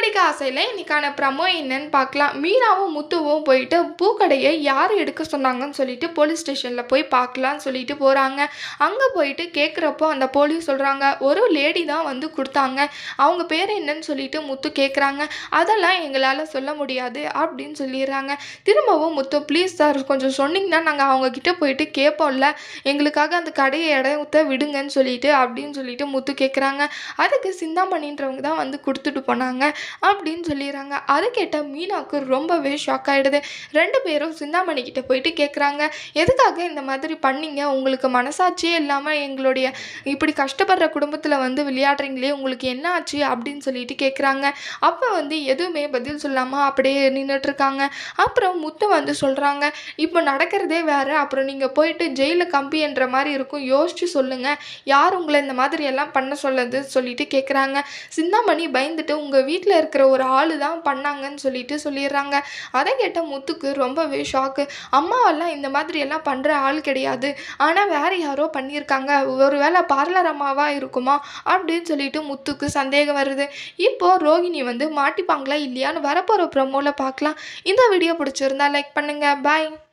பூக்கடைக்கு ஆசையில் இன்னைக்கான ப்ரமோ என்னன்னு பார்க்கலாம். மீனாவும் முத்துவும் போயிட்டு பூக்கடையை யார் எடுக்க சொன்னாங்கன்னு சொல்லிட்டு போலீஸ் ஸ்டேஷனில் போய் பார்க்கலான்னு சொல்லிட்டு போகிறாங்க அங்கே போயிட்டு கேட்குறப்போ அந்த போலீஸ் சொல்கிறாங்க ஒரு லேடி தான் வந்து கொடுத்தாங்க. அவங்க பேர் என்னன்னு சொல்லிட்டு முத்து கேட்குறாங்க அதெல்லாம் எங்களால் சொல்ல முடியாது அப்படின்னு சொல்லிடுறாங்க. திரும்பவும் முத்து ப்ளீஸ் சார் கொஞ்சம் சொன்னிங்கன்னா நாங்கள் அவங்கக்கிட்ட போயிட்டு கேட்போம்ல எங்களுக்காக அந்த கடையை இடத்த விடுங்கன்னு சொல்லிட்டு அப்படின்னு சொல்லிட்டு முத்து கேட்குறாங்க அதுக்கு சிந்தாமணின்றவங்க தான் வந்து கொடுத்துட்டு போனாங்க. அப்படின்னு சொல்லிடுறாங்க. அதை கேட்ட மீனாவுக்கு ரொம்பவே ஷாக் ஆகிடுது ரெண்டு பேரும் சிந்தாமணி கிட்ட போயிட்டு கேட்குறாங்க எதுக்காக இந்த மாதிரி பண்ணீங்க? உங்களுக்கு மனசாட்சியே இல்லாமல் எங்களுடைய இப்படி கஷ்டப்படுற குடும்பத்தில் வந்து விளையாடுறீங்களே உங்களுக்கு என்ன ஆச்சு? அப்படின்னு சொல்லிட்டு கேட்குறாங்க அப்போ வந்து எதுவுமே பதில் சொல்லாமல் அப்படியே நின்றுட்டுருக்காங்க அப்புறம் முத்து வந்து சொல்கிறாங்க இப்போ நடக்கிறதே வேறு. அப்புறம் நீங்கள் போயிட்டு ஜெயிலில் கம்பின்ற மாதிரி இருக்கும். யோசிச்சு சொல்லுங்கள் யார் உங்களை இந்த மாதிரி எல்லாம் பண்ண சொல்லது சொல்லிட்டு கேட்குறாங்க சிந்தாமணி பயந்துட்டு உங்கள் வீட்டில் இருக்கிற ஒரு ஆள் தான் பண்ணாங்கன்னு சொல்லிட்டு சொல்லிடுறாங்க. அதை கேட்ட முத்துக்கு ரொம்பவே ஷாக்கு அம்மாவெல்லாம் இந்த மாதிரி எல்லாம் பண்ணுற ஆள் கிடையாது. ஆனால் வேற யாரோ பண்ணியிருக்காங்க. ஒருவேளை பார்லர் அம்மாவாக இருக்குமா? அப்படின்னு சொல்லிட்டு முத்துக்கு சந்தேகம் வருது. இப்போது ரோகிணி வந்து மாட்டிப்பாங்களா இல்லையான்னு வரப்போகிற ப்ரமோவில் பார்க்கலாம். இந்த வீடியோ பிடிச்சிருந்தா லைக் பண்ணுங்கள் பாய்